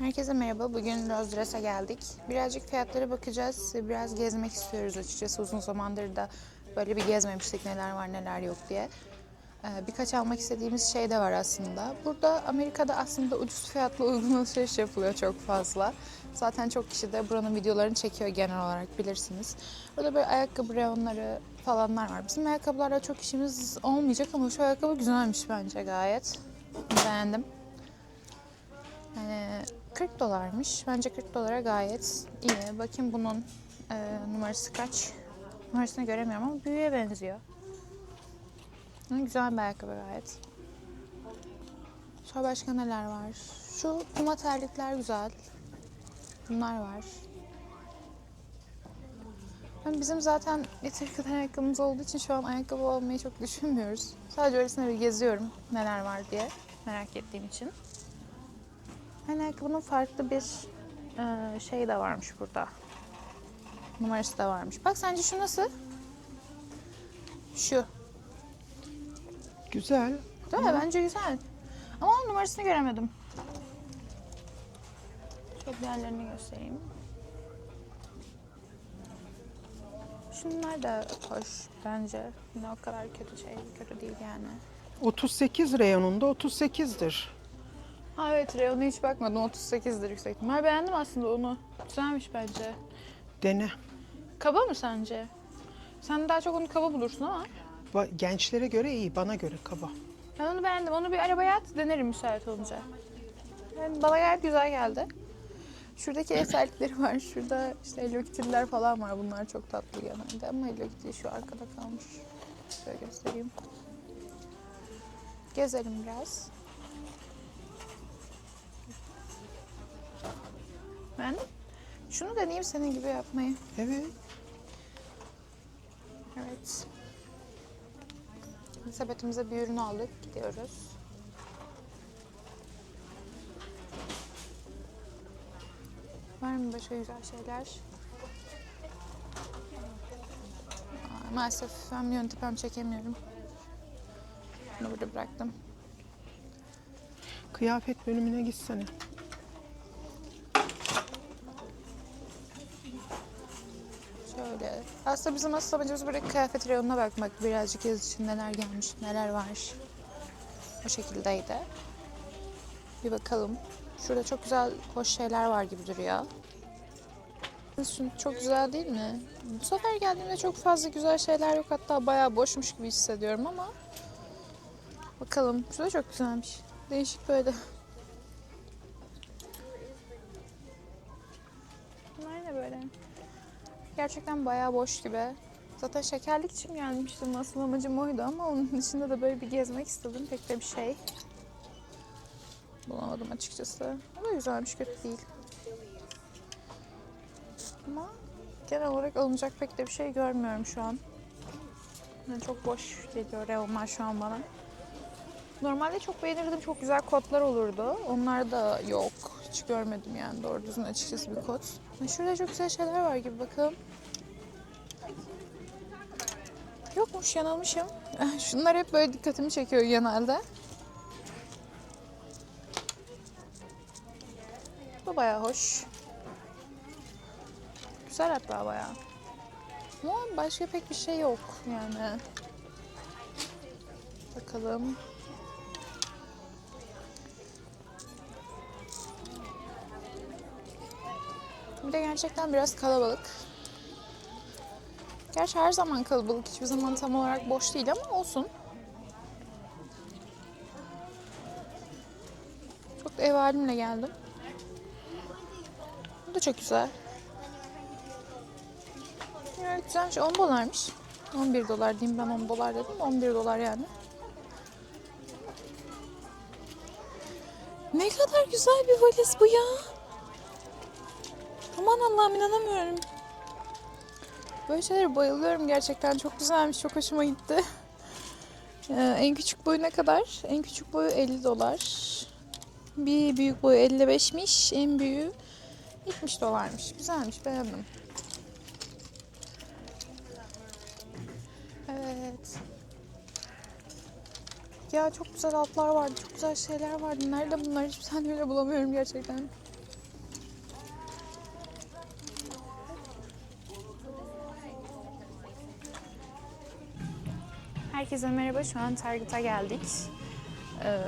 Herkese merhaba. Bugün Rose Dress'e geldik. Birazcık fiyatlara bakacağız. Biraz gezmek istiyoruz açıkçası. Uzun zamandır da böyle bir gezmemiştik neler var neler yok diye. Ee, Birkaç almak istediğimiz şey de var aslında. Burada Amerika'da aslında ucuz fiyatlı uygun alışveriş yapılıyor çok fazla. Zaten çok kişi de buranın videolarını çekiyor genel olarak bilirsiniz. Burada böyle ayakkabı reyonları falanlar var. Bizim ayakkabılarla çok işimiz olmayacak ama şu ayakkabı güzelmiş bence gayet. Beğendim. Yani 40 dolarmış. Bence 40 dolara gayet iyi. Bakayım bunun e, numarası kaç? Numarasını göremiyorum ama büyüğe benziyor. Güzel bir ayakkabı gayet. Sonra başka neler var? Şu puma terlikler güzel. Bunlar var. Yani bizim zaten yeteri kadar ayakkabımız olduğu için şu an ayakkabı almayı çok düşünmüyoruz. Sadece öylesine bir geziyorum neler var diye merak ettiğim için. Hani ayakkabının farklı bir e, şey de varmış burada. Numarası da varmış. Bak sence şu nasıl? Şu. Güzel. Değil mi? Bence güzel. Ama onun numarasını göremedim. Şöyle diğerlerini göstereyim. Şunlar da hoş bence. Yine o kadar kötü şey, kötü değil yani. 38 reyonunda 38'dir. Ha evet reyona hiç bakmadım. 38'dir yüksek ihtimal. Beğendim aslında onu. Güzelmiş bence. Dene. Kaba mı sence? Sen daha çok onu kaba bulursun ama. Ba- Gençlere göre iyi, bana göre kaba. Ben onu beğendim. Onu bir arabaya at denerim müsait olunca. Yani bana gayet güzel geldi. Şuradaki eserlikleri var. Şurada işte Hello Kitty'ler falan var. Bunlar çok tatlı genelde. Ama Hello Kitty şu arkada kalmış. Şöyle göstereyim. Gezelim biraz. Ben şunu deneyeyim senin gibi yapmayı. Evet. Evet. Sepetimize bir ürün aldık. Gidiyoruz. Var mı başka güzel şeyler? Aa, maalesef hem yön tepem çekemiyorum. Bunu burada bıraktım. Kıyafet bölümüne gitsene. Şöyle. Aslında bizim asıl amacımız burada kıyafet reyonuna bakmak. Birazcık yaz için neler gelmiş, neler var. O şekildeydi. Bir bakalım. Şurada çok güzel, hoş şeyler var gibi duruyor. Çok güzel değil mi? Bu sefer geldiğimde çok fazla güzel şeyler yok. Hatta bayağı boşmuş gibi hissediyorum ama. Bakalım. Şurada çok güzelmiş. Değişik böyle. Gerçekten bayağı boş gibi. Zaten şekerlik için gelmiştim. Asıl amacım oydu ama onun dışında da böyle bir gezmek istedim. Pek de bir şey bulamadım açıkçası. Da güzelmiş, kötü değil. Ama genel olarak alınacak pek de bir şey görmüyorum şu an. Yani çok boş geliyor reyonlar şu an bana. Normalde çok beğenirdim. Çok güzel kotlar olurdu. Onlar da yok. Hiç görmedim yani doğru düzgün açıkçası bir. Ha, Şurada çok güzel şeyler var gibi bakalım. Yokmuş yanılmışım. Şunlar hep böyle dikkatimi çekiyor genelde. Bu bayağı hoş. Güzel hatta bayağı. Ama başka pek bir şey yok yani. Bakalım. Bir de gerçekten biraz kalabalık. Gerçi her zaman kalabalık. Hiçbir zaman tam olarak boş değil ama olsun. Çok da ev halimle geldim. Bu da çok güzel. Evet güzelmiş. 10 dolarmış. 11 dolar diyeyim ben 10 dolar dedim. 11 dolar yani. Ne kadar güzel bir valiz bu ya. Aman Allah'ım inanamıyorum. Böyle şeylere bayılıyorum gerçekten. Çok güzelmiş, çok hoşuma gitti. Ee, en küçük boyu ne kadar? En küçük boyu 50 dolar. Bir büyük boyu 55'miş. En büyüğü 70 dolarmış. Güzelmiş, beğendim. Evet. Ya çok güzel altlar vardı, çok güzel şeyler vardı. Nerede bunlar? Hiçbir tane bile bulamıyorum gerçekten. Herkese merhaba. Şu an Target'a geldik. Ee,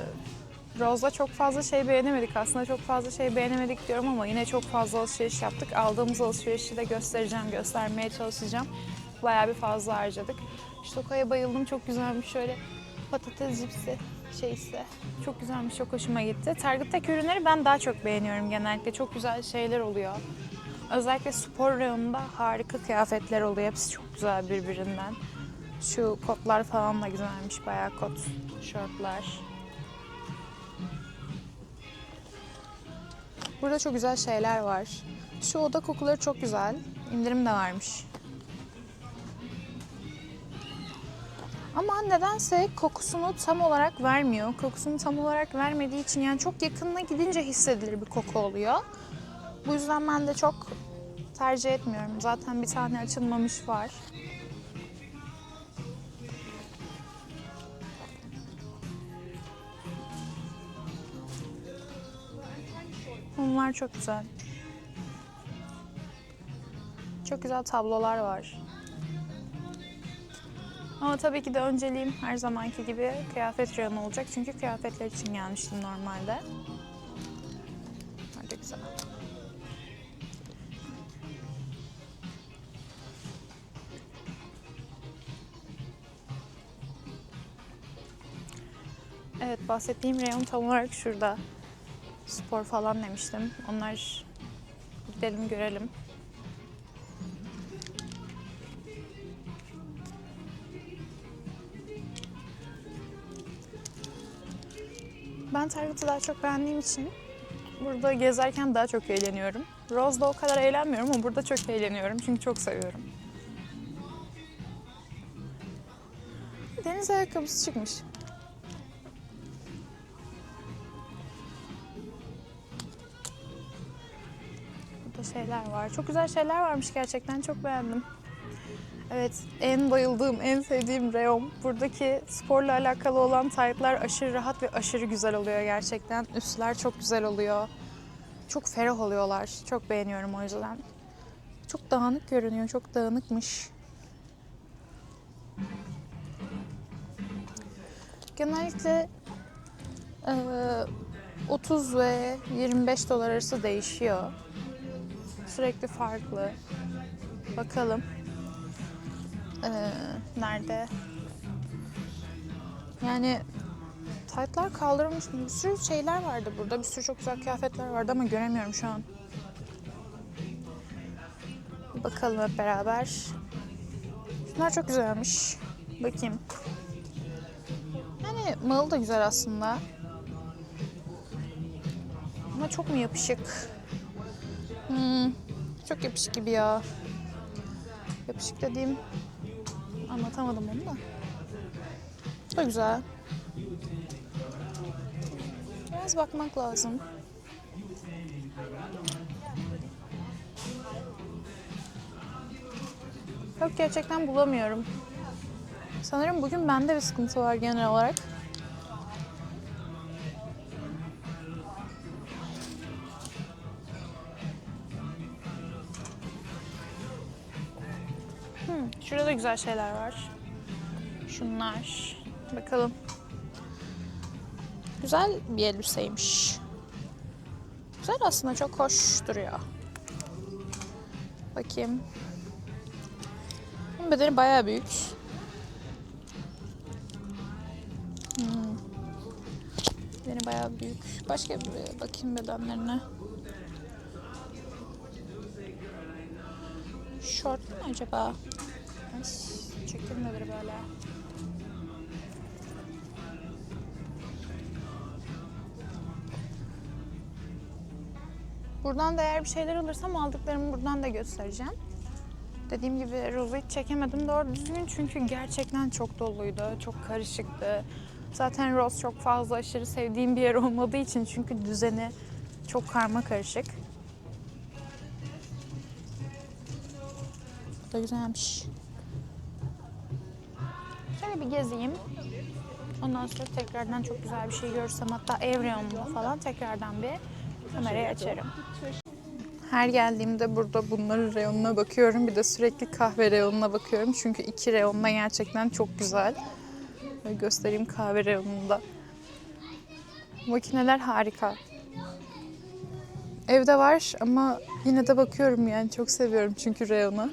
Rose'la çok fazla şey beğenemedik. Aslında çok fazla şey beğenemedik diyorum ama yine çok fazla alışveriş yaptık. Aldığımız alışverişi de göstereceğim, göstermeye çalışacağım. Bayağı bir fazla harcadık. Şokaya bayıldım. Çok güzelmiş. Şöyle patates cipsi şeyse. Çok güzelmiş. Çok hoşuma gitti. Target'taki ürünleri ben daha çok beğeniyorum genellikle. Çok güzel şeyler oluyor. Özellikle spor reyonunda harika kıyafetler oluyor. Hepsi çok güzel birbirinden. Şu kotlar falan da güzelmiş. Bayağı kot, şortlar. Burada çok güzel şeyler var. Şu oda kokuları çok güzel. İndirim de varmış. Ama nedense kokusunu tam olarak vermiyor. Kokusunu tam olarak vermediği için yani çok yakınına gidince hissedilir bir koku oluyor. Bu yüzden ben de çok tercih etmiyorum. Zaten bir tane açılmamış var. Bunlar çok güzel. Çok güzel tablolar var. Ama tabii ki de önceliğim her zamanki gibi kıyafet reyonu olacak. Çünkü kıyafetler için gelmiştim normalde. Hadi güzel. Evet bahsettiğim reyon tam olarak şurada. Spor falan demiştim. Onlar gidelim görelim. Ben Target'ı daha çok beğendiğim için burada gezerken daha çok eğleniyorum. Rose'da o kadar eğlenmiyorum ama burada çok eğleniyorum çünkü çok seviyorum. Deniz ayakkabısı çıkmış. Şeyler var. Çok güzel şeyler varmış gerçekten. Çok beğendim. Evet, en bayıldığım, en sevdiğim reyon. Buradaki sporla alakalı olan taytlar aşırı rahat ve aşırı güzel oluyor gerçekten. Üstler çok güzel oluyor. Çok ferah oluyorlar. Çok beğeniyorum o yüzden. Çok dağınık görünüyor. Çok dağınıkmış. Genellikle eee, 30 ve 25 dolar arası değişiyor. Sürekli farklı. Bakalım. Ee, nerede? Yani taytlar kaldırılmış. Bir sürü şeyler vardı burada. Bir sürü çok güzel kıyafetler vardı ama göremiyorum şu an. Bakalım hep beraber. Şunlar çok güzelmiş. Bakayım. Yani malı da güzel aslında. Ama çok mu yapışık? Hmm, çok yapışık gibi ya. Yapışık dediğim anlatamadım onu da. Da güzel. Biraz bakmak lazım. Yok gerçekten bulamıyorum. Sanırım bugün bende bir sıkıntı var genel olarak. Hmm, şurada da güzel şeyler var. Şunlar. Bakalım. Güzel bir elbiseymiş. Güzel aslında çok hoş duruyor. Bakayım. Bunun bedeni bayağı büyük. Hmm. Bedeni bayağı büyük. Başka bir bakayım bedenlerine. Short mu acaba? Buradan da eğer bir şeyler alırsam aldıklarımı buradan da göstereceğim. Dediğim gibi Rose'u hiç çekemedim doğru düzgün çünkü gerçekten çok doluydu, çok karışıktı. Zaten Rose çok fazla aşırı sevdiğim bir yer olmadığı için çünkü düzeni çok karma karışık. Bu da güzelmiş. Şöyle bir gezeyim. Ondan sonra tekrardan çok güzel bir şey görürsem hatta Evrion'da falan tekrardan bir kamerayı açarım. Her geldiğimde burada bunların reyonuna bakıyorum. Bir de sürekli kahve reyonuna bakıyorum. Çünkü iki reyonda gerçekten çok güzel. Böyle göstereyim kahve reyonunda. Makineler harika. Evde var ama yine de bakıyorum yani çok seviyorum çünkü reyonu.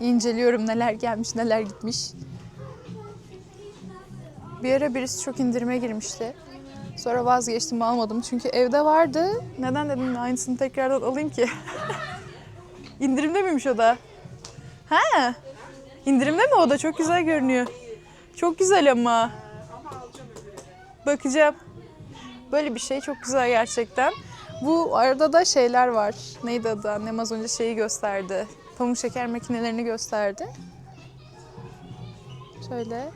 İnceliyorum neler gelmiş neler gitmiş. Bir ara birisi çok indirime girmişti. Sonra vazgeçtim almadım çünkü evde vardı. Neden dedim aynısını tekrardan alayım ki? İndirimde miymiş o da? Ha? İndirimde mi o da? Çok güzel görünüyor. Çok güzel ama. Bakacağım. Böyle bir şey çok güzel gerçekten. Bu arada da şeyler var. Neydi adı? Annem az önce şeyi gösterdi. Pamuk şeker makinelerini gösterdi. Şöyle.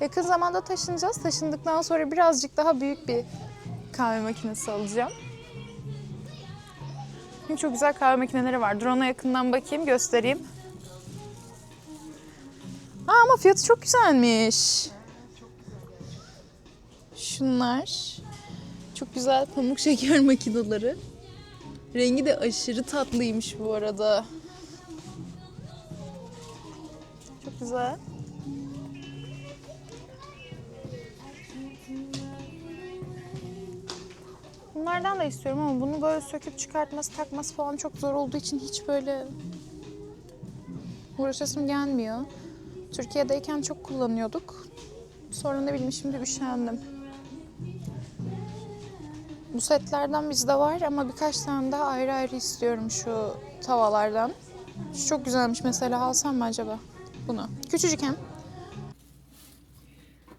Yakın zamanda taşınacağız. Taşındıktan sonra birazcık daha büyük bir kahve makinesi alacağım. Çok güzel kahve makineleri var. Dur ona yakından bakayım, göstereyim. Aa, ama fiyatı çok güzelmiş. Şunlar. Çok güzel pamuk şeker makineleri. Rengi de aşırı tatlıymış bu arada. Çok güzel. Bunlardan da istiyorum ama bunu böyle söküp çıkartması, takması falan çok zor olduğu için hiç böyle uğraşasım gelmiyor. Türkiye'deyken çok kullanıyorduk. Sonra ne bileyim şimdi üşendim. Bu setlerden bizde var ama birkaç tane daha ayrı ayrı istiyorum şu tavalardan. Şu çok güzelmiş mesela alsam mı acaba bunu? Küçücük hem.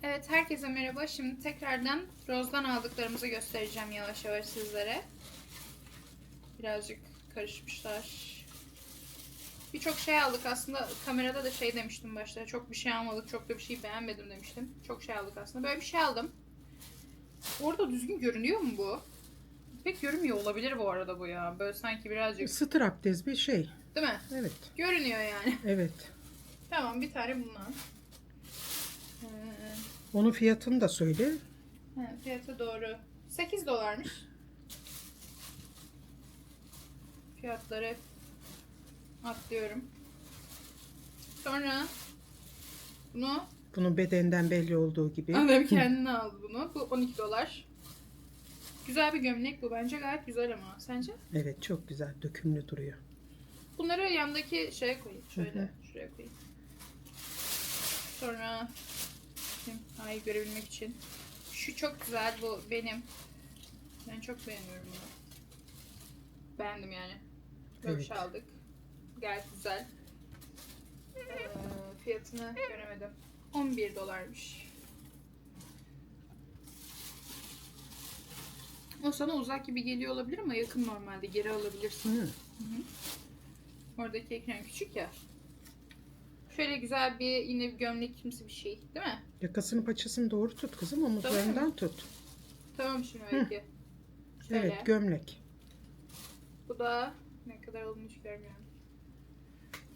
Evet herkese merhaba. Şimdi tekrardan Roz'dan aldıklarımızı göstereceğim yavaş yavaş sizlere. Birazcık karışmışlar. Birçok şey aldık aslında kamerada da şey demiştim başta. Çok bir şey almadık, çok da bir şey beğenmedim demiştim. Çok şey aldık aslında. Böyle bir şey aldım. Orada düzgün görünüyor mu bu? Pek görünmüyor olabilir bu arada bu ya. Böyle sanki birazcık Straptez bir şey. değil mi? Evet. Görünüyor yani. Evet. Tamam bir tane bundan. Onun fiyatını da söyle. Ha, fiyatı doğru. 8 dolarmış. Fiyatları atlıyorum. Sonra bunu Bunun bedenden belli olduğu gibi. annem kendine aldı bunu. Bu 12 dolar. Güzel bir gömlek bu. Bence gayet güzel ama. Sence? Evet çok güzel. Dökümlü duruyor. Bunları yandaki şeye koyayım. Şöyle şuraya koyayım. Sonra daha iyi görebilmek için. Şu çok güzel. Bu benim. Ben çok beğeniyorum bunu. Beğendim yani. Bir Evet. aldık. Gayet güzel. Ee, fiyatını göremedim. 11 dolarmış. O sana uzak gibi geliyor olabilir ama yakın normalde. Geri alabilirsin. Hı. Oradaki ekran küçük ya. Şöyle güzel bir yine bir gömlek kimsi bir şey değil mi? Yakasını paçasını doğru tut kızım. Omuzlarından tut. Tamam şimdi belki. Şöyle. Evet gömlek. Bu da ne kadar olduğunu hiç görmüyorum.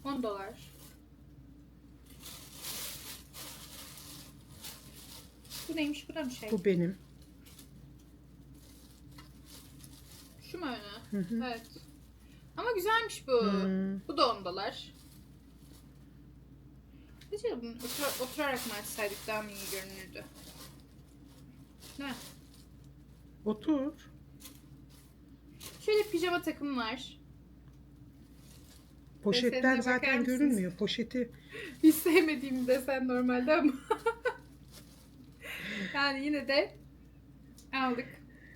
10 dolar. Bu neymiş? Bu da mı şey? Bu benim. Şu mu öne? Hı hı. Evet. Ama güzelmiş bu. Hmm. Bu da 10 dolar. Bunu otur- oturarak mı açsaydık daha mı iyi görünürdü? Ne? Otur. Şöyle pijama takım var. Poşetten Desenine bakar zaten mısınız? görünmüyor. Poşeti Hiç sevmediğim desen normalde ama. yani yine de aldık.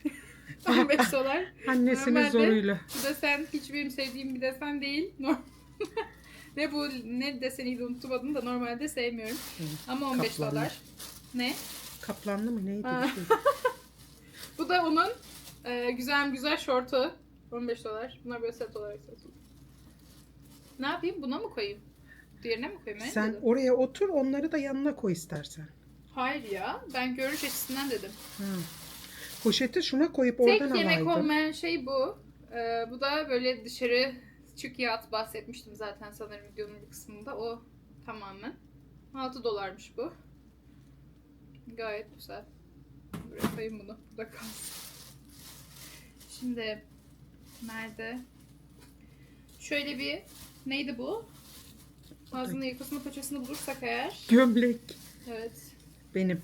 15 dolar. annesinin Normalde- zoruyla. Bu desen hiç benim sevdiğim bir desen değil. Norm- ne bu ne deseniydi unuttum adını da normalde sevmiyorum. Hı, Ama 15 kaplanlı. dolar. Ne? Kaplanlı mı neydi Ha. Bu da onun e, güzel güzel şortu. 15 dolar. Bunlar böyle set olarak satılıyor. Ne yapayım? Buna mı koyayım? Diğerine mi koyayım? Ne Sen dedim? oraya otur onları da yanına koy istersen. Hayır ya. Ben görünüş açısından dedim. Ha. Poşeti şuna koyup Tek oradan yemek alaydın. olmayan şey bu. Ee, bu da böyle dışarı çıkıya at bahsetmiştim zaten sanırım videonun bir kısmında. O tamamen. 6 dolarmış bu. Gayet güzel. Buraya koyayım bunu. Burada kalsın. Şimdi nerede? Şöyle bir neydi bu? Ağzında yakasını paçasını bulursak eğer. Gömlek. Evet. Benim.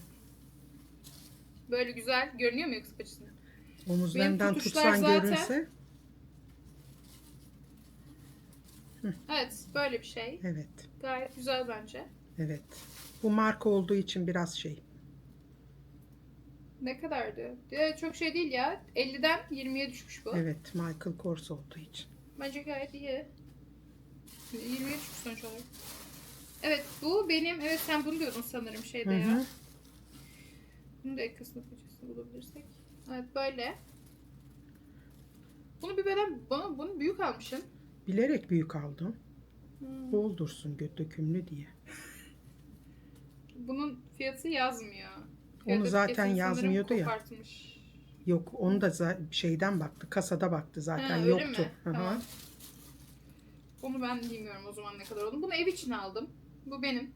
Böyle güzel görünüyor mu yakası paçası? Omuzlarından tutsan zaten- görünse. Evet böyle bir şey. Evet. Gayet güzel bence. Evet. Bu marka olduğu için biraz şey. Ne kadardı? Ee, çok şey değil ya. 50'den 20'ye düşmüş bu. Evet. Michael Kors olduğu için. Bence gayet iyi. 20'ye düşmüş sonuç olarak. Evet bu benim, evet sen bunu diyordun sanırım şeyde Hı ya. hı. Bunu da yakasını paçasını bulabilirsek. Evet böyle. Bunu bir beden, bunu, bunu büyük almışsın. Bilerek büyük aldım. Hmm. Bol dursun göt dökümlü diye. Bunun fiyatı yazmıyor. Onu Fiyat zaten yazmıyordu ya. kopartmış. Yok onu da şeyden baktı. Kasada baktı zaten Ha, yoktu. mi? Hı hı. Tamam. Onu ben bilmiyorum o zaman ne kadar olduğunu. Bunu ev için aldım. Bu benim.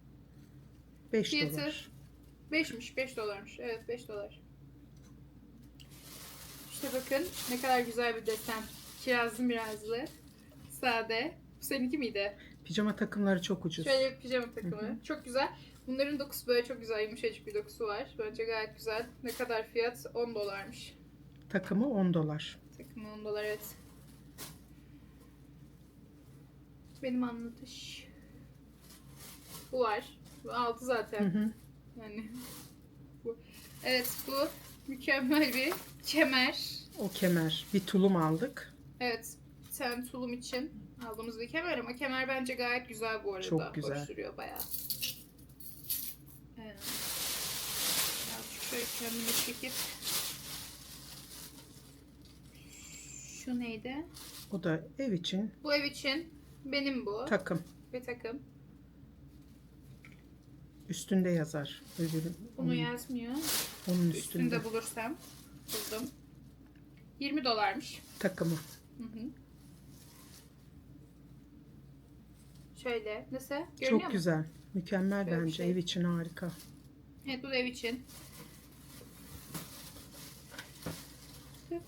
5 Fiyatı- dolar. 5'miş, 5 dolarmış. Evet 5 dolar. İşte bakın ne kadar güzel bir desen. Kirazlı mirazlı. Sade. Bu seninki miydi? Pijama takımları çok ucuz. Şöyle bir pijama takımı. Hı hı. Çok güzel. Bunların dokusu böyle çok güzel yumuşacık bir dokusu var. Bence gayet güzel. Ne kadar fiyat? 10 dolarmış. Takımı 10 dolar. Takımı 10 dolar evet. Benim anlatış. Bu var. Bu 6 zaten. Hı hı. Yani bu. Evet bu mükemmel bir kemer. O kemer. Bir tulum aldık. Evet sen tulum için aldığımız bir kemer ama kemer bence gayet güzel bu arada. Çok güzel. Hoş duruyor bayağı. Evet. Birazcık şöyle kendime çekip şu neydi? O da ev için Bu ev için benim bu. takım. bir takım. Üstünde yazar. Öbürü, Bunu onun, yazmıyor. onun Üstünde üstünde bulursam buldum. 20 dolarmış. takımı. Hı hı. Şöyle. Nasıl? Görünüyor Çok mu? güzel. Mükemmel Böyle bence. şey. Ev için harika. Evet bu da ev için.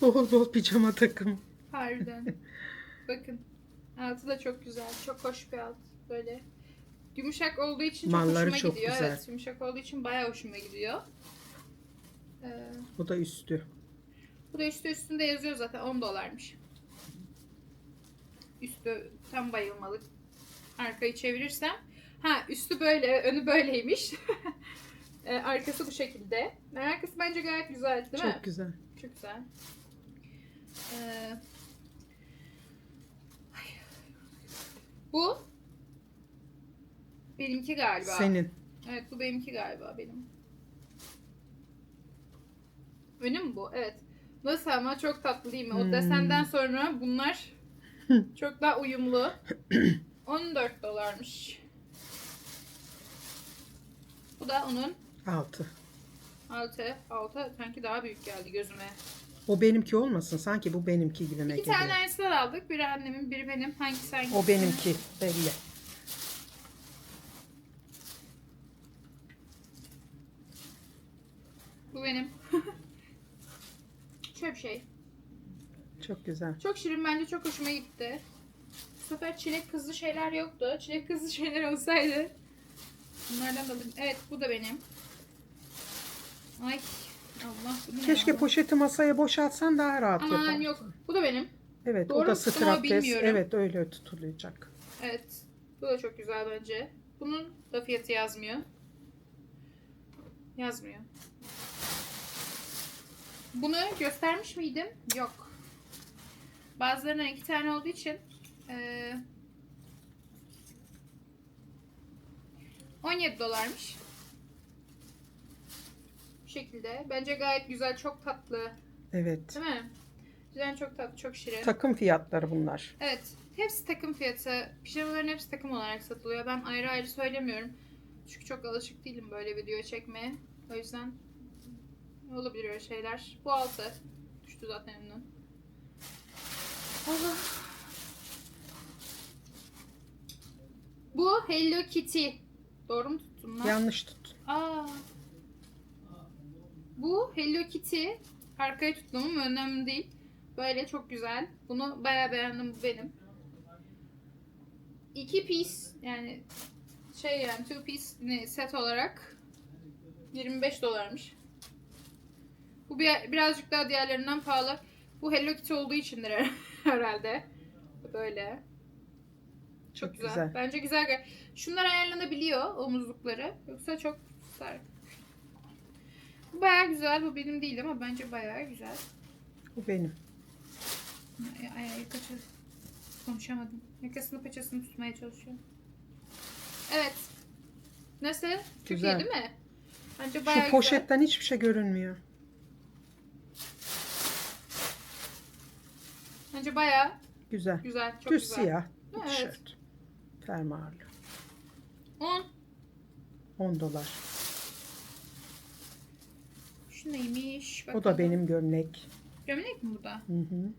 Bol bol pijama takım. Harbiden. Bakın. Altı da çok güzel. Çok hoş bir alt. Böyle. Yumuşak olduğu için çok Malları hoşuma çok gidiyor. güzel. Evet yumuşak olduğu için bayağı hoşuma gidiyor. Ee, O da üstü. bu da üstü üstünde yazıyor zaten 10 dolarmış. Üstü tam bayılmalık. Arkayı çevirirsem. Ha üstü böyle, önü böyleymiş. Ee, arkası bu şekilde. Arkası bence gayet güzel değil mi? Çok güzel. Çok güzel. Ee, bu benimki galiba. Senin. Evet bu benimki galiba benim. Önü mü bu? Evet. Nasıl ama çok tatlı değil mi? O Hmm. desenden sonra bunlar çok daha uyumlu. 14 dolarmış. Bu da onun Altı. altı. Altı sanki daha büyük geldi gözüme. O benimki olmasın. Sanki bu benimki gibi İki tane aynısından aldık. Biri annemin, biri benim. Hangisi hangisi? O benimki. Belli. Bu benim. Bir şey. Çok güzel. Çok şirin bence çok hoşuma gitti. Bu sefer çilek kızlı şeyler yoktu. Çilek kızlı şeyler olsaydı. Bunlardan da alırım. Evet bu da benim. Ay Allah bu ne Keşke ya? poşeti masaya boşaltsan daha rahat Aman yapar. yok. Bu da benim. Evet Doğru o da tuttum ama strapless. bilmiyorum. Evet öyle tutulacak. Evet. Bu da çok güzel bence. Bunun da fiyatı yazmıyor. Yazmıyor. Bunu göstermiş miydim? Yok. Bazılarından iki tane olduğu için eee 17 dolarmış. Bu şekilde. Bence gayet güzel, çok tatlı. Evet. Değil mi? Güzel, çok tatlı, çok şirin. Takım fiyatları bunlar. Evet. Hepsi takım fiyatı. Pijamaların hepsi takım olarak satılıyor. Ben ayrı ayrı söylemiyorum. Çünkü çok alışık değilim böyle video çekmeye. O yüzden olabilir öyle şeyler. Bu altı. Düştü zaten önünden. Allah. Bu Hello Kitty. Doğru mu tuttum lan? Yanlış tut. Aa. Bu Hello Kitty. Arkaya tuttum ama önemli değil. Böyle çok güzel. Bunu bayağı beğendim. Bu benim. iki piece yani şey yani two piece set olarak 25 dolarmış. Bu bir, birazcık daha diğerlerinden pahalı. Bu Hello Kitty olduğu içindir her- herhalde. Böyle. Çok Güzel. güzel. Bence güzel. gel- Şunlar ayarlanabiliyor omuzlukları. Yoksa çok sert. Bu bayağı güzel. Bu benim değil ama bence bayağı güzel. Bu benim. Ay, ay, ay kaçı konuşamadım. Yakasını paçasını tutmaya çalışıyorum. Evet. Nasıl? Çok Güzel. iyi değil mi? Bence bayağı Şu poşetten hiçbir şey görünmüyor. Bence bayağı Güzel. güzel. Çok Düz güzel. siyah bir Evet. tişört. Fermuarlı. 10. 10 dolar. Şu neymiş? O da Bakalım. benim gömlek. Gömlek mi bu da? Hı hı.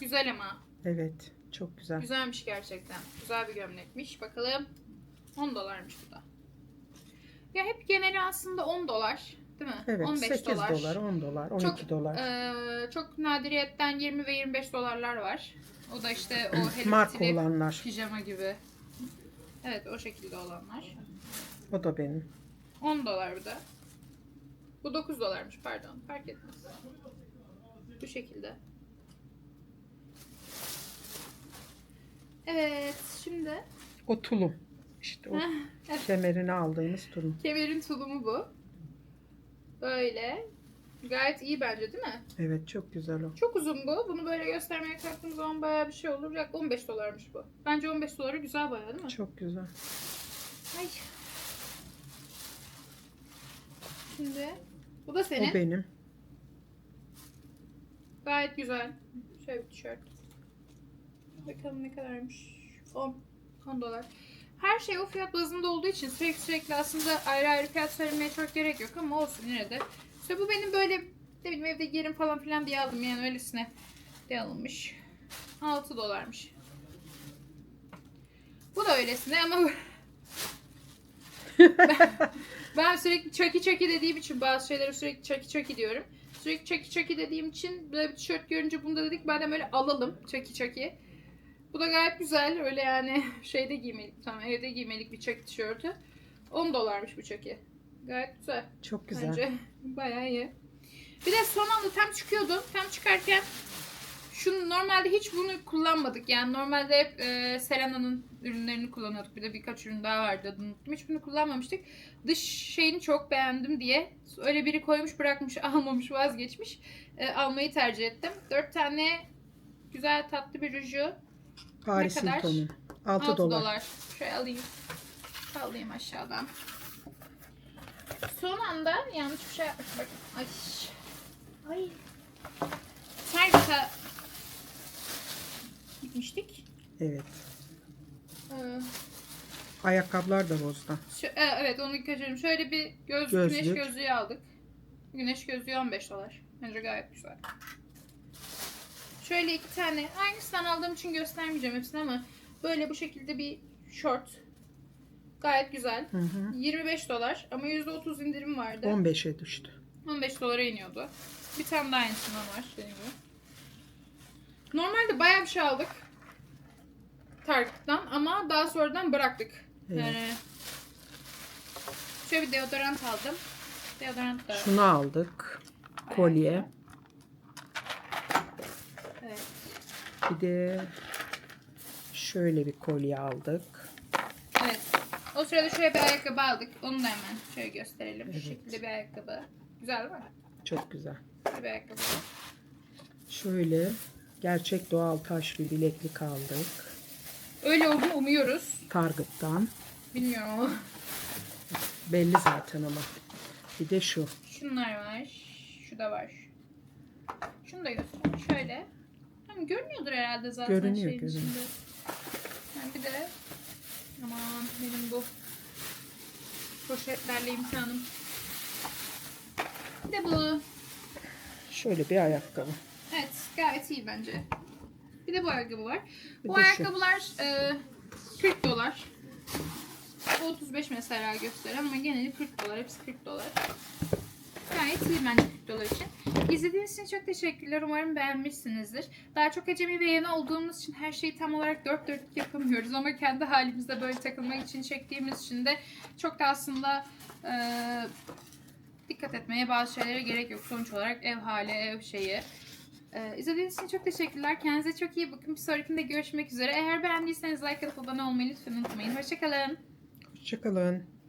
Güzel ama. Evet. Çok güzel. Güzelmiş gerçekten. Güzel bir gömlekmiş. Bakalım. 10 dolarmış bu da. Ya hep geneli aslında 10 dolar. Değil mi? Evet. 15 8 dolar. dolar. 10 dolar, 12 Çok, dolar. Ee, çok nadiriyetten 20 ve 25 dolarlar var. O da işte o Hello olanlar. pijama gibi. Evet o şekilde olanlar. O da benim. 10 dolar bu da. Bu 9 dolarmış pardon. Fark etmez. Bu şekilde. Evet şimdi O tulum. İşte o kemerini aldığımız tulum. kemerin tulumu bu. Böyle. Gayet iyi bence değil mi? Evet çok güzel o. Çok uzun bu. Bunu böyle göstermeye kalktığım zaman bayağı bir şey olur. Yak 15 dolarmış bu. Bence 15 doları güzel bayağı değil mi? Çok güzel. Ay. Şimdi bu da senin. O benim. Gayet güzel. Şöyle bir tişört. Bakalım ne kadarmış. 10. 10 dolar. Her şey o fiyat bazında olduğu için sürekli sürekli aslında ayrı ayrı fiyat söylemeye çok gerek yok ama olsun yine de. İşte bu benim böyle ne bileyim evde yerim falan filan diye aldım yani öylesine diye alınmış. 6 dolarmış. Bu da öylesine ama ben, ben sürekli çaki çaki dediğim için bazı şeyleri sürekli çaki çaki diyorum. Sürekli çaki çaki dediğim için böyle bir tişört görünce bunu da dedik madem öyle alalım çaki çaki. Bu da gayet güzel öyle yani şeyde giymelik tamam evde giymelik bir çaki tişörtü. 10 dolarmış bu çaki. Gayet güzel. Çok güzel. Bence bayağı iyi. Bir de son anda tam çıkıyordu. Tam çıkarken şunu normalde hiç bunu kullanmadık. Yani normalde hep e, Selena'nın ürünlerini kullanıyorduk. Bir de birkaç ürün daha vardı adını unuttum. Hiç bunu kullanmamıştık. Dış şeyini çok beğendim diye. Öyle biri koymuş bırakmış almamış vazgeçmiş. E, almayı tercih ettim. Dört tane güzel tatlı bir ruju. Paris Ne kadar? Hilton'un. 6, 6 dolar. dolar. Şöyle alayım. Sallayayım aşağıdan. Son anda yanlış bir şey yapmış. Bak. Ay. Ay. Target'a gitmiştik. Evet. Ee, Ayakkabılar da bozdu. şu- e, evet onu kaçırdım. Şöyle bir göz, Gözlük. güneş gözlüğü aldık. Güneş gözlüğü 15 dolar. Bence gayet güzel. Şöyle iki tane. Aynısından aldığım için göstermeyeceğim hepsini ama böyle bu şekilde bir short. Gayet güzel. Hı hı. 25 dolar ama %30 indirim vardı. 15'e düştü. 15 dolara iniyordu. Bir tane daha aynısından var dediğim gibi. Normalde bayağı bir şey aldık. Target'tan ama daha sonradan bıraktık. Evet. Yani şöyle bir deodorant aldım. Deodorant da Şunu aldık. Kolye. evet. Bir de şöyle bir kolye aldık. evet. O sırada şöyle bir ayakkabı aldık. Onu da hemen şöyle gösterelim. Şu Evet. şekilde bir ayakkabı. Güzel değil mi? Çok güzel. Böyle bir ayakkabı. Şöyle gerçek doğal taşlı bileklik aldık. Öyle olduğunu umuyoruz. Target'tan. Bilmiyorum ama. Belli zaten ama. Bir de şu. Şunlar var. Şu da var. Şunu da göstereyim. Şöyle. Görünüyordur herhalde zaten Görünüyor, şeyin görünüyor. içinde. Yani bir de aman benim bu poşetlerle imkanım. Bir de bu. Şöyle bir ayakkabı. Evet gayet iyi bence. Bir de bu ayakkabı var. Bir Bu şu. ayakkabılar e, 40 dolar. Bu 35 mesela gösteren ama geneli 40 dolar. Hepsi 40 dolar. Gayet iyi bence videolar için. İzlediğiniz için çok teşekkürler. Umarım beğenmişsinizdir. Daha çok acemi ve yeni olduğumuz için her şeyi tam olarak dört dörtlük yapamıyoruz. Ama kendi halimizde böyle takılmak için çektiğimiz için de çok da aslında e, dikkat etmeye bazı şeylere gerek yok. Sonuç olarak ev hali, ev şeyi. Ee, izlediğiniz için çok teşekkürler. Kendinize çok iyi bakın. Bir sonrakinde görüşmek üzere. Eğer beğendiyseniz like atıp abone olmayı lütfen unutmayın. Hoşçakalın. Hoşçakalın.